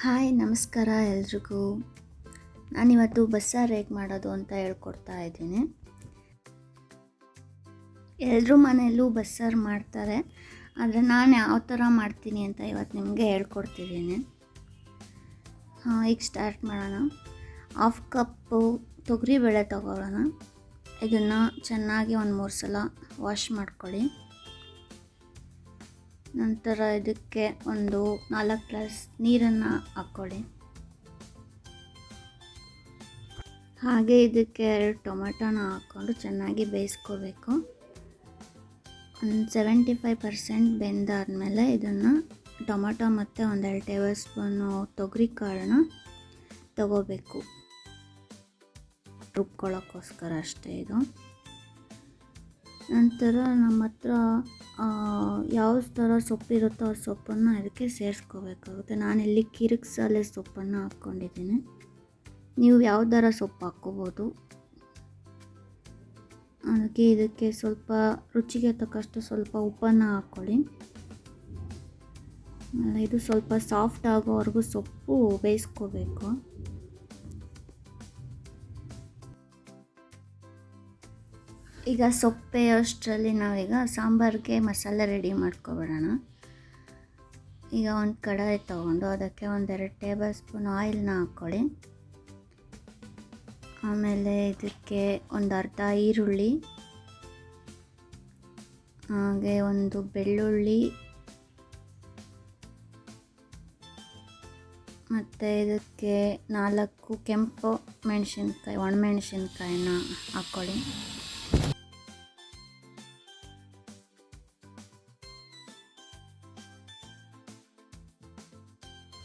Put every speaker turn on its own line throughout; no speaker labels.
Hi, ನಮಸ್ಕಾರ ಎಲ್ರಿಗೂ. ನಾನಿವತ್ತು ಬಸ್ಸಾರು ಹೇಗೆ ಮಾಡೋದು ಅಂತ ಹೇಳ್ಕೊಡ್ತಾ ಇದ್ದೀನಿ. ಎಲ್ಲರೂ ಮನೆಯಲ್ಲೂ ಬಸ್ಸಾರು ಮಾಡ್ತಾರೆ, ಆದರೆ ನಾನು ಯಾವ ಥರ ಮಾಡ್ತೀನಿ ಅಂತ ಇವತ್ತು ನಿಮಗೆ ಹೇಳ್ಕೊಡ್ತಿದ್ದೀನಿ. ಹಾಂ, ಈಗ ಸ್ಟಾರ್ಟ್ ಮಾಡೋಣ. ಹಾಫ್ ಕಪ್ಪು ತೊಗರಿಬೇಳೆ ತೊಗೊಳ್ಳೋಣ. ಇದನ್ನು ಚೆನ್ನಾಗಿ ಒಂದು ಮೂರು ಸಲ ವಾಶ್ ಮಾಡ್ಕೊಳ್ಳಿ. ನಂತರ ಇದಕ್ಕೆ ಒಂದು ನಾಲ್ಕು ಗ್ಲಾಸ್ ನೀರನ್ನು ಹಾಕ್ಕೊಳ್ಳಿ. ಹಾಗೆ ಇದಕ್ಕೆ ಎರಡು ಟೊಮೆಟೊನ ಹಾಕ್ಕೊಂಡು ಚೆನ್ನಾಗಿ ಬೇಯಿಸ್ಕೋಬೇಕು. ಒಂದು ಸೆವೆಂಟಿ ಫೈವ್ ಪರ್ಸೆಂಟ್ ಬೆಂದಾದಮೇಲೆ ಇದನ್ನು ಟೊಮೆಟೊ ಮತ್ತು ಒಂದೆರಡು ಟೇಬಲ್ ಸ್ಪೂನು ತೊಗರಿ ಕಾಳನ್ನ ತಗೋಬೇಕು. ರುಬ್ಕೊಳ್ಳೋಕ್ಕೋಸ್ಕರ ಅಷ್ಟೇ ಇದು. ನಂತರ ನಮ್ಮ ಹತ್ರ ಯಾವ ಥರ ಸೊಪ್ಪಿರುತ್ತೋ ಆ ಸೊಪ್ಪನ್ನು ಅದಕ್ಕೆ ಸೇರಿಸ್ಕೋಬೇಕಾಗುತ್ತೆ. ನಾನಿಲ್ಲಿ ಕಿರಿಕ್ಸಾಲೆ ಸೊಪ್ಪನ್ನು ಹಾಕ್ಕೊಂಡಿದ್ದೀನಿ. ನೀವು ಯಾವ ಥರ ಸೊಪ್ಪು ಹಾಕ್ಕೋಬೋದು? ಅದಕ್ಕೆ ಇದಕ್ಕೆ ಸ್ವಲ್ಪ ರುಚಿಗೆ ತಕ್ಕಷ್ಟು ಸ್ವಲ್ಪ ಉಪ್ಪನ್ನು ಹಾಕ್ಕೊಳ್ಳಿ. ಇದು ಸ್ವಲ್ಪ ಸಾಫ್ಟ್ ಆಗೋವರೆಗೂ ಸೊಪ್ಪು ಬೇಯಿಸ್ಕೋಬೇಕು. ಈಗ ಸೊಪ್ಪೆ ಅಷ್ಟರಲ್ಲಿ ನಾವೀಗ ಸಾಂಬಾರಿಗೆ ಮಸಾಲೆ ರೆಡಿ ಮಾಡ್ಕೊಬಿಡೋಣ. ಈಗ ಒಂದು ಕಡಾಯಿ ತೊಗೊಂಡು ಅದಕ್ಕೆ ಒಂದೆರಡು ಟೇಬಲ್ ಸ್ಪೂನ್ ಆಯಿಲ್ನ ಹಾಕ್ಕೊಳ್ಳಿ. ಆಮೇಲೆ ಇದಕ್ಕೆ ಒಂದು ಅರ್ಧ ಈರುಳ್ಳಿ, ಹಾಗೆ ಒಂದು ಬೆಳ್ಳುಳ್ಳಿ, ಮತ್ತು ಇದಕ್ಕೆ ನಾಲ್ಕು ಕೆಂಪು ಮೆಣಸಿನ್ಕಾಯಿ, ಒಣಮೆಣಸಿನ್ಕಾಯಿನ ಹಾಕ್ಕೊಳ್ಳಿ.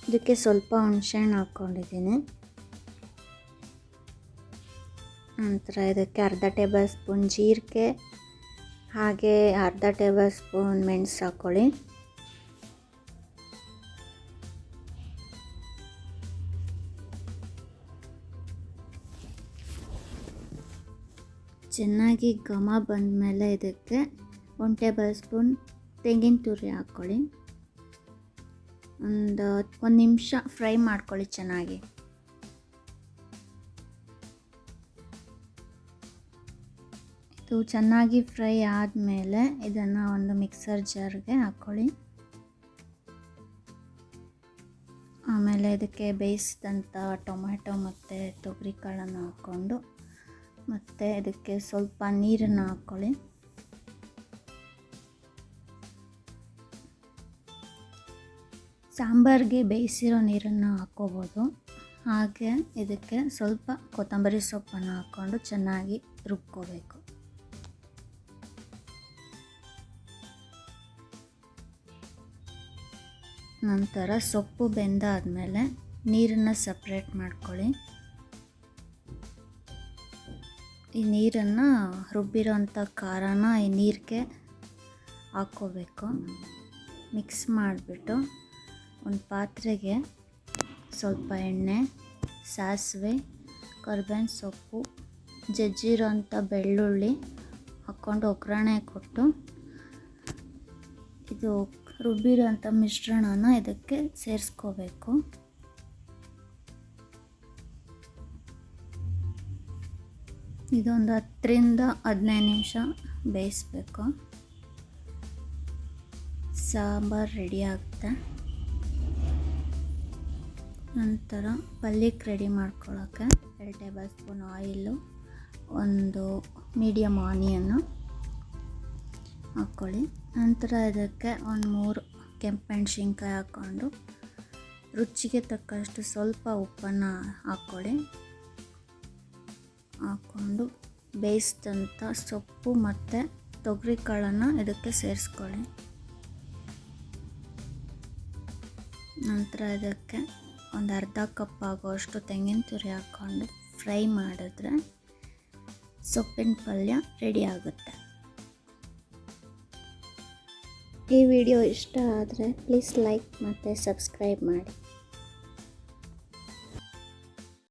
ಇದಕ್ಕೆ ಸ್ವಲ್ಪ ಹುಣಸೆಹಣ್ಣು ಹಾಕ್ಕೊಂಡಿದ್ದೀನಿ. ನಂತರ ಇದಕ್ಕೆ ಅರ್ಧ ಟೇಬಲ್ ಸ್ಪೂನ್ ಜೀರಿಗೆ, ಹಾಗೆ ಅರ್ಧ ಟೇಬಲ್ ಸ್ಪೂನ್ ಮೆಣಸು ಹಾಕ್ಕೊಳ್ಳಿ. ಚೆನ್ನಾಗಿ ಘಮ ಬಂದಮೇಲೆ ಇದಕ್ಕೆ ಒಂದು ಟೇಬಲ್ ಸ್ಪೂನ್ ತೆಂಗಿನ ತುರಿ ಹಾಕ್ಕೊಳ್ಳಿ. ಒಂದು ಒಂದು ನಿಮಿಷ ಫ್ರೈ ಮಾಡ್ಕೊಳ್ಳಿ ಚೆನ್ನಾಗಿ. ಇದು ಚೆನ್ನಾಗಿ ಫ್ರೈ ಆದಮೇಲೆ ಇದನ್ನು ಒಂದು ಮಿಕ್ಸರ್ ಜಾರ್ಗೆ ಹಾಕ್ಕೊಳ್ಳಿ ಆಮೇಲೆ ಇದಕ್ಕೆ ಬೇಯಿಸಿದಂಥ ಟೊಮ್ಯಾಟೊ ಮತ್ತು ತೊಗರಿ ಕಾಳನ್ನು ಹಾಕ್ಕೊಂಡು ಮತ್ತು ಇದಕ್ಕೆ ಸ್ವಲ್ಪ ನೀರನ್ನು ಹಾಕ್ಕೊಳ್ಳಿ. ಸಾಂಬಾರಿಗೆ ಬೇಯಿಸಿರೋ ನೀರನ್ನು ಹಾಕ್ಕೋಬೋದು. ಹಾಗೆ ಇದಕ್ಕೆ ಸ್ವಲ್ಪ ಕೊತ್ತಂಬರಿ ಸೊಪ್ಪನ್ನು ಹಾಕ್ಕೊಂಡು ಚೆನ್ನಾಗಿ ರುಬ್ಕೋಬೇಕು. ನಂತರ ಸೊಪ್ಪು ಬೆಂದಾದಮೇಲೆ ನೀರನ್ನು ಸಪ್ರೇಟ್ ಮಾಡ್ಕೊಳ್ಳಿ. ಈ ನೀರನ್ನು ರುಬ್ಬಿರೋಂಥ ಖಾರನ ಈ ನೀರಿಗೆ ಹಾಕ್ಕೋಬೇಕು. ಮಿಕ್ಸ್ ಮಾಡಿಬಿಟ್ಟು ಒಂದು ಪಾತ್ರೆಗೆ ಸ್ವಲ್ಪ ಎಣ್ಣೆ, ಸಾಸಿವೆ, ಕರ್ಬೇವಿನ ಸೊಪ್ಪು ಜಜ್ಜಿರೋಂಥ ಬೆಳ್ಳುಳ್ಳಿ ಹಾಕ್ಕೊಂಡು ಒಗ್ಗರಣೆ ಕೊಟ್ಟು ಇದು ರುಬ್ಬಿರೋಂಥ ಮಿಶ್ರಣನ ಇದಕ್ಕೆ ಸೇರಿಸ್ಕೋಬೇಕು. ಇದೊಂದು ಹತ್ತರಿಂದ ಹದಿನೈದು ನಿಮಿಷ ಬೇಯಿಸ್ಬೇಕು. ಸಾಂಬಾರು ರೆಡಿ ಆಗುತ್ತೆ. ನಂತರ ಪಲ್ಯಕ್ಕೆ ರೆಡಿ ಮಾಡ್ಕೊಳ್ಳೋಕ್ಕೆ ಎರಡು ಟೇಬಲ್ ಸ್ಪೂನ್ ಆಯಿಲು ಒಂದು ಮೀಡಿಯಮ್ ಆನಿಯನ್ನು ಹಾಕ್ಕೊಳ್ಳಿ. ನಂತರ ಇದಕ್ಕೆ ಒಂದು ಮೂರು ಕೆಂಪು ಮೆಣಸಿನ್ಕಾಯಿ ಹಾಕ್ಕೊಂಡು ರುಚಿಗೆ ತಕ್ಕಷ್ಟು ಸ್ವಲ್ಪ ಉಪ್ಪನ್ನು ಹಾಕ್ಕೊಳ್ಳಿ. ಹಾಕ್ಕೊಂಡು ಬೇಯಿಸಿದಂಥ ಸೊಪ್ಪು ಮತ್ತು ತೊಗರಿ ಕಾಳನ್ನು ಇದಕ್ಕೆ ಸೇರಿಸ್ಕೊಳ್ಳಿ. ನಂತರ ಇದಕ್ಕೆ ಒಂದು ಅರ್ಧ ಕಪ್ ಆಗೋಷ್ಟು ತೆಂಗಿನ ತುರಿ ಹಾಕ್ಕೊಂಡು ಫ್ರೈ ಮಾಡಿದ್ರೆ ಸೊಪ್ಪಿನ ಪಲ್ಯ ರೆಡಿ ಆಗುತ್ತೆ. ಈ ವಿಡಿಯೋ ಇಷ್ಟ ಆದರೆ ಪ್ಲೀಸ್ ಲೈಕ್ ಮತ್ತು ಸಬ್ಸ್ಕ್ರೈಬ್ ಮಾಡಿ.